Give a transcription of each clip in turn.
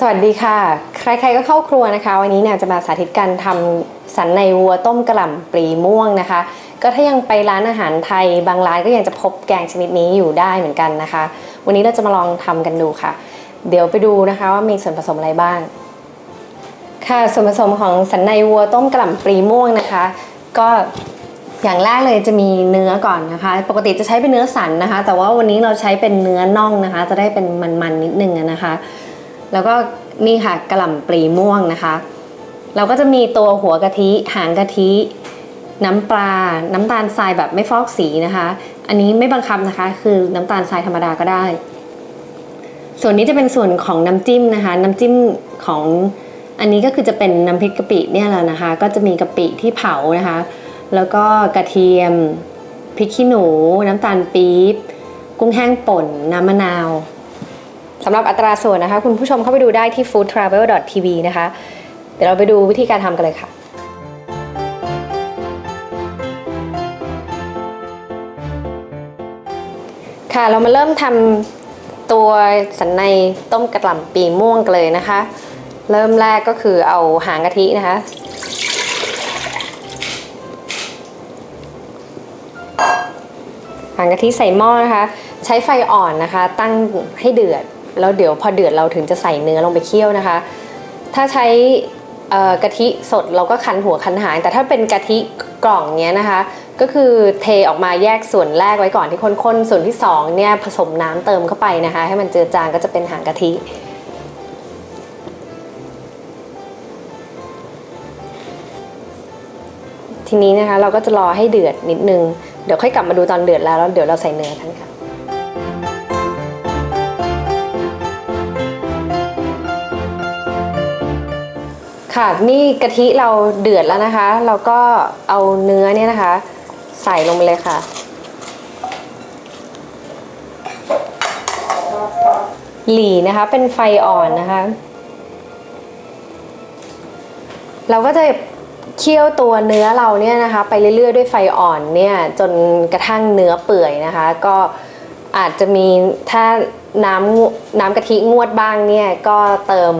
สวัสดีค่ะ ใครๆก็เข้าครัวนะคะ วันนี้เนี่ยจะมาสาธิตการทำสันในวัวต้มกระหล่ำปลีม่วงนะคะ ก็ถ้ายังไปร้านอาหารไทย บางร้านก็ยังจะพบแกงชนิดนี้อยู่ได้เหมือนกันนะคะ วันนี้เราจะมาลองทำกันดูค่ะ เดี๋ยวไปดูนะคะว่ามีส่วนผสมอะไรบ้าง ค่ะส่วนผสมของสันในวัวต้มกระหล่ำปลีม่วงนะคะ ก็อย่างแรกเลยจะมีเนื้อก่อนนะคะ ปกติจะใช้เป็นเนื้อสันนะคะ แต่ว่าวันนี้เราใช้เป็นเนื้อน่องนะคะ จะได้เป็นมันๆนิดนึงนะคะ แล้วก็นี่ค่ะกระหล่ำปลีม่วงนะคะ เราก็จะมีตัวหัวกะทิ หางกะทิ น้ำปลา น้ำตาลทรายแบบไม่ฟอกสีนะคะ อันนี้ไม่บังคับนะคะ คือน้ำตาลทรายธรรมดาก็ได้ ส่วนนี้จะเป็นส่วนของน้ำจิ้มนะคะ น้ำจิ้มของอันนี้ก็คือจะเป็นน้ำพริกกะปิเนี่ยแหละนะคะ ก็จะมีกะปิที่เผานะคะ แล้วก็กระเทียมพริกขี้หนู น้ำตาลปี๊บ กุ้งแห้งป่น น้ำมะนาว สำหรับอัตราส่วนนะคะ คุณผู้ชมเข้าไปดูได้ที่ foodtravel.tv นะคะ เดี๋ยวเราไปดูวิธีการทำกันเลยค่ะ ค่ะเรามาเริ่มทำตัวสันในต้มกระหล่ำปีม่วงกันเลยนะคะ เริ่มแรกก็คือเอาหางกะทินะคะหางกะทิใส่หม้อนะคะ ใช้ไฟอ่อนนะคะ ตั้งให้เดือด แล้วเดี๋ยวพอเดือดเราถึงจะใส่เนื้อลงไปเคี่ยวนะคะ ถ้าใช้กะทิสดเราก็คั้นหัวคั้นหางแต่ถ้าเป็นกะทิกล่องเนี้ยนะคะ ก็คือเทออกมาแยกส่วนแรกไว้ก่อนที่ข้นๆส่วนที่สองเนี่ยผสมน้ำเติมเข้าไปนะคะ ให้มันเจือจางก็จะเป็นหางกะทิทีนี้นะคะเราก็จะรอให้เดือดนิดนึง เดี๋ยวค่อยกลับมาดูตอนเดือดแล้วแล้วเดี๋ยวเราใส่เนื้อกันค่ะ ค่ะ นี่กะทิเราเดือดแล้วนะคะ เราก็เอาเนื้อเนี่ยนะคะ ใส่ลงไปเลยค่ะ หลีนะคะเป็นไฟอ่อนนะคะ เราก็จะเคี่ยวตัวเนื้อเราเนี่ยนะคะ ไปเรื่อยๆด้วยไฟอ่อนเนี่ยจนกระทั่งเนื้อเปื่อยนะคะ ก็อาจจะมีถ้าน้ำน้ำกะทิงวดบ้างเนี่ยก็เติม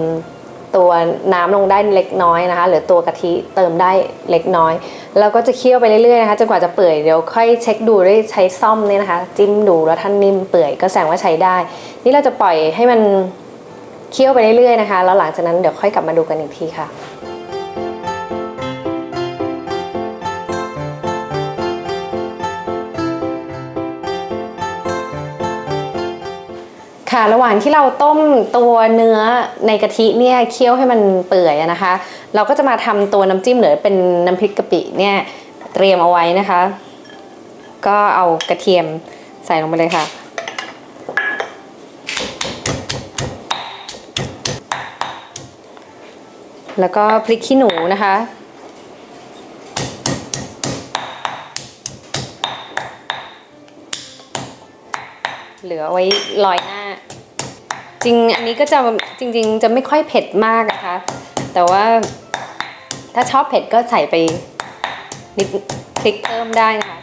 ตัวน้ำลงได้เล็กน้อยนะคะหรือตัวกะทิเติมได้เล็กน้อย แล้วก็จะเคี่ยวไปเรื่อยๆนะคะจนกว่าจะเปื่อยเดี๋ยวค่อยเช็คดูด้วยใช้ซ่อมเนี่ยนะคะ จิ้มดูแล้วท่านนิ่มเปื่อยก็แสดงว่าใช้ได้ นี่เราจะปล่อยให้มันเคี่ยวไปเรื่อยๆนะคะแล้วหลังจากนั้นเดี๋ยวค่อยกลับมาดูกันอีกทีค่ะ ค่ะ ระหว่างที่เราต้มตัวเนื้อในกะทิเนี่ยเคี่ยวให้มันเปื่อยนะคะ เราก็จะมาทำตัวน้ำจิ้มหรือเป็นน้ำพริกกะปิเนี่ยเตรียมเอาไว้นะคะ ก็เอากระเทียมใส่ลงไปเลยค่ะ แล้วก็พริกขี้หนูนะคะเหลือไว้ลอยหน้า จริงอันนี้ก็จะจริง ๆ จะไม่ค่อยเผ็ดมากนะคะ แต่ว่าถ้าชอบเผ็ดก็ใส่ไปนิดพริกเพิ่มได้นะคะ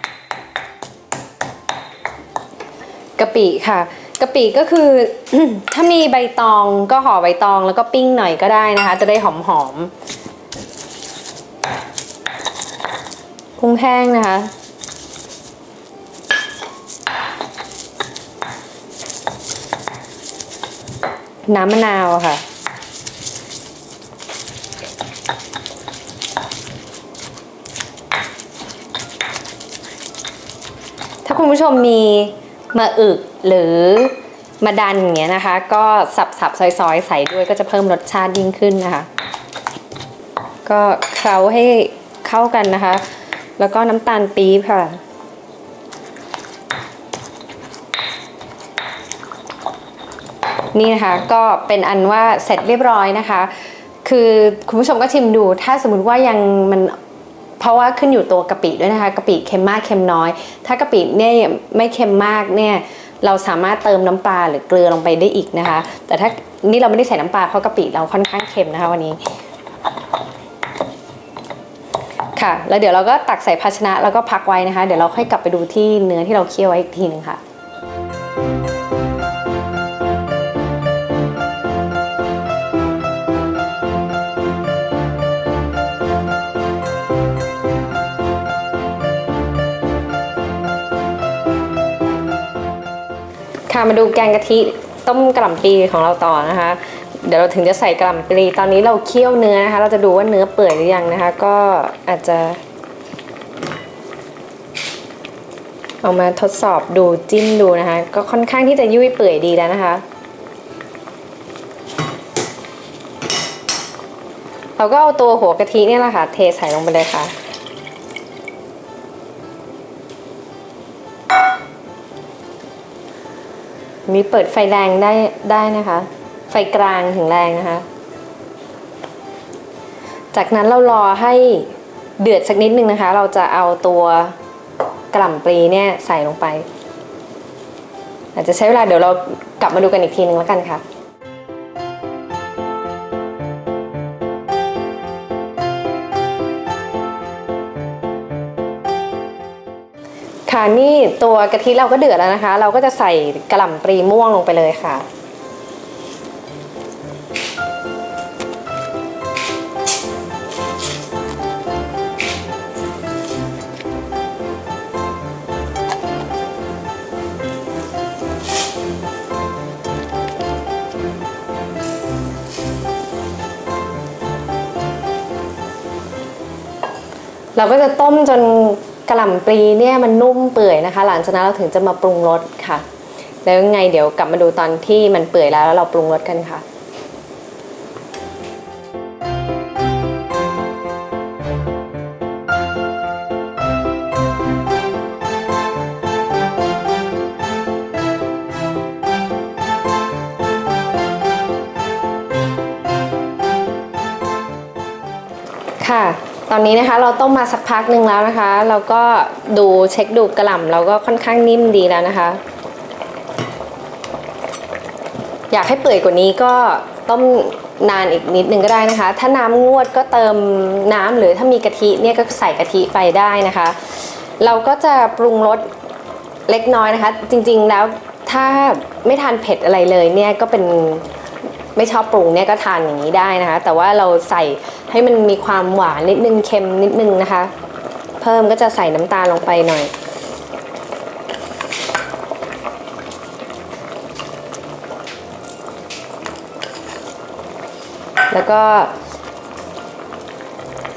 กะปิค่ะกะปิก็คือถ้ามีใบตองก็ห่อใบตองแล้วก็ปิ้งหน่อยก็ได้นะคะ จะได้หอมๆกุ้งแห้งนะคะ น้ำมะนาวค่ะ ถ้าคุณผู้ชมมีมะอึกหรือมะดันอย่างเงี้ยนะคะ ก็สับสับซอยๆ ใส่ด้วยก็จะเพิ่มรสชาติยิ่งขึ้นนะคะ ก็เคล้าให้เข้ากันนะคะ แล้วก็น้ำตาลปี๊บค่ะ นี่นะคะก็เป็นอันว่าเสร็จเรียบร้อยนะคะ คือคุณผู้ชมก็ชิมดู ถ้าสมมติว่ายังมันเพราะว่าขึ้นอยู่ตัวกะปิด้วยนะคะกะปิเค็มมากเค็มน้อย ถ้ากะปิเนี่ยไม่เค็มมากเนี่ยเราสามารถเติมน้ำปลาหรือเกลือลงไปได้อีกนะคะ แต่ถ้านี่เราไม่ได้ใส่น้ำปลาเพราะกะปิเราค่อนข้างเค็มนะคะวันนี้ค่ะแล้วเดี๋ยวเราก็ตักใส่ภาชนะแล้วก็พักไว้นะคะ เดี๋ยวเราค่อยกลับไปดูที่เนื้อที่เราเคี่ยวไว้อีกทีหนึ่งค่ะ ค่ะมาดูแกงกะทิต้มกระหล่ำปีของเราต่อนะคะ เดี๋ยวเราถึงจะใส่กระหล่ำปีตอนนี้เราเคี่ยวเนื้อนะคะ เราจะดูว่าเนื้อเปื่อยหรือยังนะคะ ก็อาจจะ เอามาทดสอบดูจิ้มดูนะคะ ก็ค่อนข้างที่จะยุ่ยเปื่อยดีแล้วนะคะ เราก็เอาตัวหัวกะทิเนี่ยแหละค่ะ เทใส่ลงไปเลยค่ะ มีเปิดไฟแรงได้ได้นะคะ ไฟกลางถึงแรงนะคะ จากนั้นเรารอให้เดือดสักนิดนึงนะคะ เราจะเอาตัวกระหล่ำปลีเนี่ยใส่ลงไป อาจจะใช้เวลาเดี๋ยวเรากลับมาดูกันอีกทีนึงแล้วกันค่ะ ค่ะนี่ตัวกะทิเราก็เดือดแล้วนะคะ เราก็จะใส่กระหล่ำปลีม่วงลงไปเลยค่ะ เราก็จะต้มจน กระหล่ำปลีเนี่ยมันนุ่มเปื่อยนะคะ หลังจากนั้นเราถึงจะมาปรุงรสค่ะ แล้วไงเดี๋ยวกลับมาดูตอนที่มันเปื่อยแล้วแล้วเราปรุงรสกันค่ะค่ะ ตอนนี้นะคะเราต้มมาสักพักหนึ่งแล้วนะคะ เราก็ดูเช็คดูกระหล่ำเราก็ค่อนข้างนิ่มดีแล้วนะคะ อยากให้เปื่อยกว่านี้ก็ต้มนานอีกนิดนึงก็ได้นะคะ ถ้าน้ำงวดก็เติมน้ำหรือถ้ามีกะทิเนี่ยก็ใส่กะทิไปได้นะคะ เราก็จะปรุงรสเล็กน้อยนะคะ จริงๆแล้วถ้าไม่ทานเผ็ดอะไรเลยเนี่ยก็เป็น ไม่ชอบปรุงเนี่ยก็ทานอย่างนี้ได้นะคะ แต่ว่าเราใส่ให้มันมีความหวานนิดนึงเค็มนิดนึงนะคะ เพิ่มก็จะใส่น้ำตาลลงไปหน่อยแล้วก็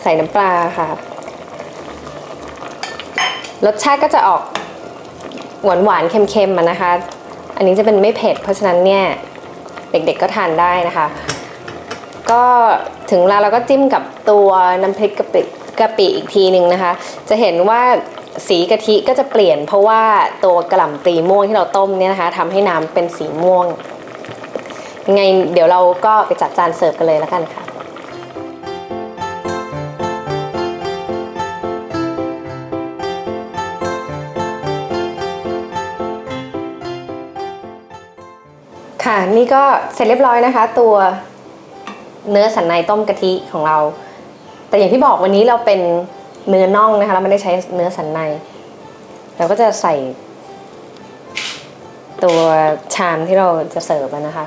ใส่น้ำปลาค่ะ รสชาติก็จะออกหวานหวานเค็มๆมานะคะ อันนี้จะเป็นไม่เผ็ดเพราะฉะนั้นเนี่ย เด็กๆก็ทานได้นะคะ ก็ถึงเวลาเราก็จิ้มกับตัวน้ำพริกกะปิกะปิอีกทีหนึ่งนะคะ จะเห็นว่าสีกะทิก็จะเปลี่ยนเพราะว่าตัวกระหล่ำปลีม่วงที่เราต้มเนี่ยนะคะทำให้น้ำเป็นสีม่วงยังไงเดี๋ยวเราก็ไปจัดจานเสิร์ฟกันเลยแล้วกันค่ะ ค่ะนี่ก็เสร็จเรียบร้อยนะคะ ตัวเนื้อสันในต้มกะทิของเรา แต่อย่างที่บอกวันนี้เราเป็นเนื้อน่องนะคะ เราไม่ได้ใช้เนื้อสันใน เราก็จะใส่ ตัวชามที่เราจะเสิร์ฟนะคะ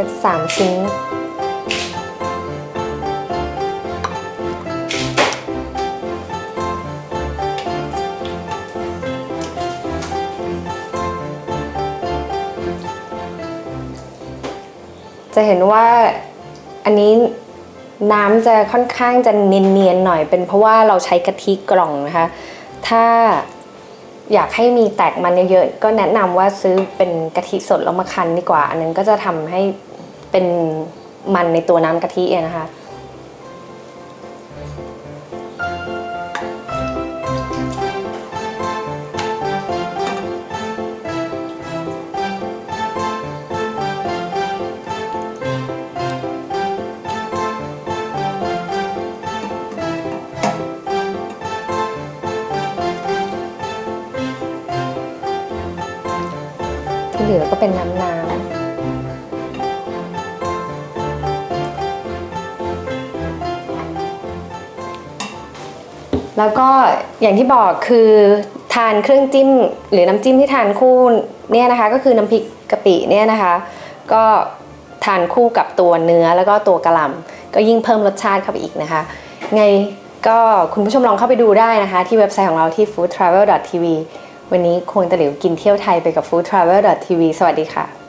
สักสามชิ้น จะเห็นว่าอันนี้น้ำจะค่อนข้างจะเนียนๆหน่อยเป็นเพราะว่าเราใช้กะทิกล่องนะคะ ถ้าอยากให้มีแตกมันเยอะๆก็แนะนำว่าซื้อเป็นกะทิสดแล้วมาคั้นดีกว่า อันนั้นก็จะทำให้ เป็นมันในตัวน้ำกะทิอะนะคะ ที่เหลือก็เป็นน้ำน้ำ แล้วก็อย่างที่บอกคือทานเครื่องจิ้ม หรือน้ำจิ้มที่ทานคู่เนี่ยนะคะ ก็คือน้ำพริกกะปิเนี่ยนะคะ ก็ทานคู่กับตัวเนื้อแล้วก็ตัวกระหล่ำก็ยิ่งเพิ่มรสชาติเข้าไปอีกนะคะ ไงก็คุณผู้ชมลองเข้าไปดูได้นะคะ ที่เว็บไซต์ของเราที่ foodtravel.tv วันนี้ควงตะหลิวกินเที่ยวไทยไปกับ foodtravel.tv สวัสดีค่ะ